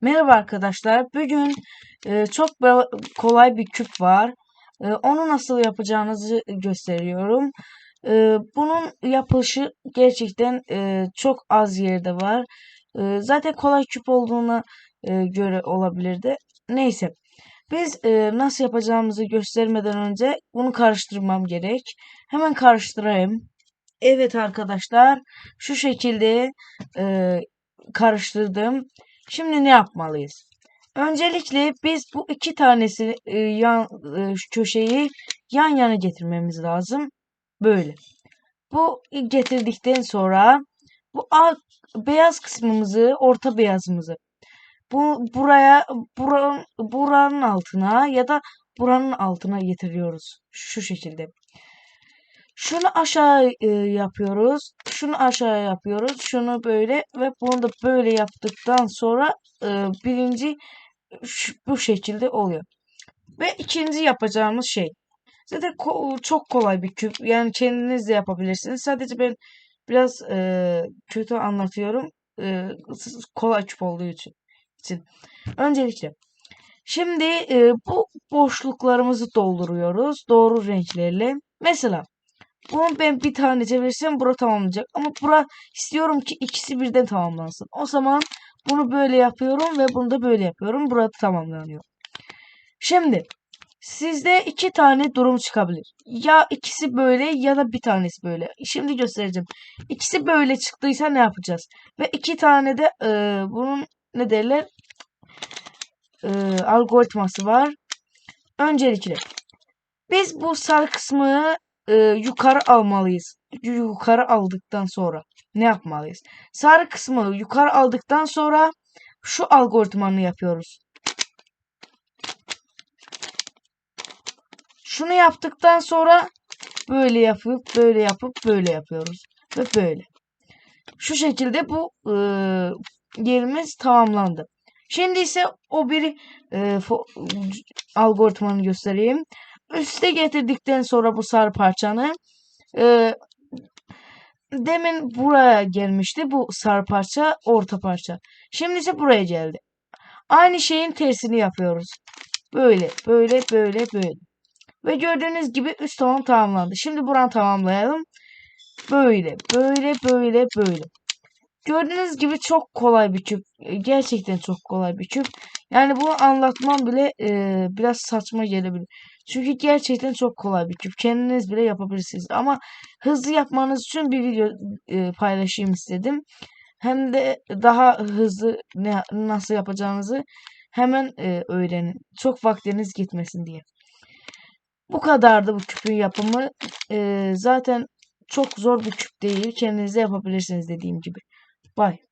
Merhaba arkadaşlar. Bugün e, çok kolay bir küp var. E, onu nasıl yapacağınızı gösteriyorum. E, bunun yapılışı gerçekten e, çok az yerde var. E, zaten kolay küp olduğuna e, göre olabilirdi. Neyse. Biz e, nasıl yapacağımızı göstermeden önce bunu karıştırmam gerek. Hemen karıştırayım. Evet arkadaşlar, şu şekilde e, karıştırdım. Şimdi ne yapmalıyız? Öncelikle biz bu iki tanesi e, yan e, köşeyi yan yana getirmemiz lazım. Böyle. Bu getirdikten sonra bu alt, beyaz kısmımızı, orta beyazımızı bu buraya buranın, buranın altına ya da buranın altına getiriyoruz. Şu şekilde. Şunu aşağı e, yapıyoruz. Şunu aşağı yapıyoruz. Şunu böyle ve bunu da böyle yaptıktan sonra e, birinci şu- bu şekilde oluyor. Ve ikinci yapacağımız şey. Zaten ko- çok kolay bir küp. Yani kendiniz de yapabilirsiniz. Sadece ben biraz e, kötü anlatıyorum. E, kolay küp olduğu için. için. Öncelikle. Şimdi e, bu boşluklarımızı dolduruyoruz. Doğru renklerle. Mesela bunu ben bir tane çevirsem bura tamamlayacak. Ama bura istiyorum ki ikisi birden tamamlansın. O zaman bunu böyle yapıyorum ve bunu da böyle yapıyorum. Burada tamamlanıyor. Şimdi sizde iki tane durum çıkabilir. Ya ikisi böyle ya da bir tanesi böyle. Şimdi göstereceğim. İkisi böyle çıktıysa ne yapacağız? Ve iki tane de e, bunun ne derler? E, algoritması var. Öncelikle biz bu sarı kısmı e, yukarı almalıyız. Yukarı aldıktan sonra ne yapmalıyız? Sarı kısmı yukarı aldıktan sonra şu algoritmanı yapıyoruz. Şunu yaptıktan sonra böyle yapıp böyle yapıp böyle yapıyoruz. Ve böyle. Şu şekilde bu e, yerimiz tamamlandı. Şimdi ise o bir e, algoritmanı göstereyim. Üste getirdikten sonra bu sarı parçanı e, demin buraya gelmişti bu sarı parça, orta parça. Şimdi ise buraya geldi. Aynı şeyin tersini yapıyoruz. Böyle, böyle, böyle, böyle. Ve gördüğünüz gibi üst tamam tamamlandı. Şimdi buranı tamamlayalım. Böyle, böyle, böyle, böyle. Gördüğünüz gibi çok kolay bir küp. E, Gerçekten çok kolay bir küp. Yani bunu anlatmam bile e, biraz saçma gelebilir. Çünkü gerçekten çok kolay bir küp. Kendiniz bile yapabilirsiniz. Ama hızlı yapmanız için bir video e, paylaşayım istedim. Hem de daha hızlı ne, nasıl yapacağınızı hemen e, öğrenin. Çok vaktiniz gitmesin diye. Bu kadardı bu küpün yapımı. E, zaten çok zor bir küp değil. Kendiniz de yapabilirsiniz dediğim gibi. Bye.